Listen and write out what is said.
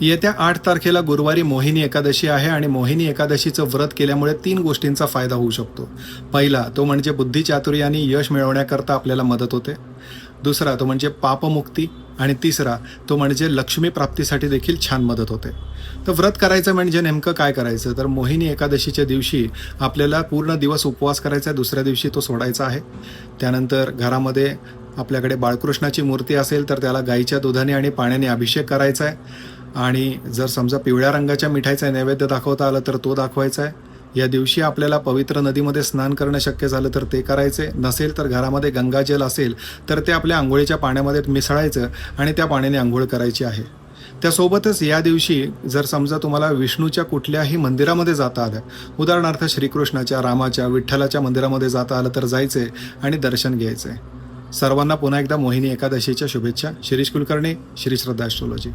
येत्या आठ तारखेला गुरुवारी मोहिनी एकादशी आहे आणि मोहिनी एकादशीचं व्रत केल्यामुळे तीन गोष्टींचा फायदा होऊ शकतो. पहिला तो म्हणजे बुद्धिचातुर्याने यश मिळवण्याकरता आपल्याला मदत होते. दुसरा तो म्हणजे पापमुक्ती. आणि तिसरा तो म्हणजे लक्ष्मी प्राप्तीसाठी देखील छान मदत होते. तर व्रत करायचं म्हणजे नेमकं काय करायचं? तर मोहिनी एकादशीच्या दिवशी आपल्याला पूर्ण दिवस उपवास करायचा आहे. दुसऱ्या दिवशी तो सोडायचा आहे. त्यानंतर घरामध्ये आपल्याकडे बाळकृष्णाची मूर्ती असेल तर त्याला गाईच्या दुधाने आणि पाण्याने अभिषेक करायचा आहे. आणि जर समजा पिवळ्या रंगाच्या मिठाईचा नैवेद्य दाखवता आलं तर तो दाखवायचा आहे या दिवशी आपल्याला पवित्र नदीमध्ये स्नान करणं शक्य झालं तर ते करायचे नसेल तर घरामध्ये गंगाजल असेल तर ते आपल्या आंघोळीच्या पाण्यामध्ये मिसळायचं आणि त्या पाण्याने आंघोळ करायची आहे. त्यासोबतच या दिवशी जर समजा तुम्हाला विष्णूच्या कुठल्याही मंदिरामध्ये जाता आलं उदाहरणार्थ श्रीकृष्णाच्या रामाच्या विठ्ठलाच्या मंदिरामध्ये जाता आलं तर जायचे आणि दर्शन घ्यायचे सर्वांना पुन्हा एकदा मोहिनी एकादशीच्या शुभेच्छा. शिरीष कुलकर्णी श्री श्रद्धा ॲस्ट्रॉलॉजी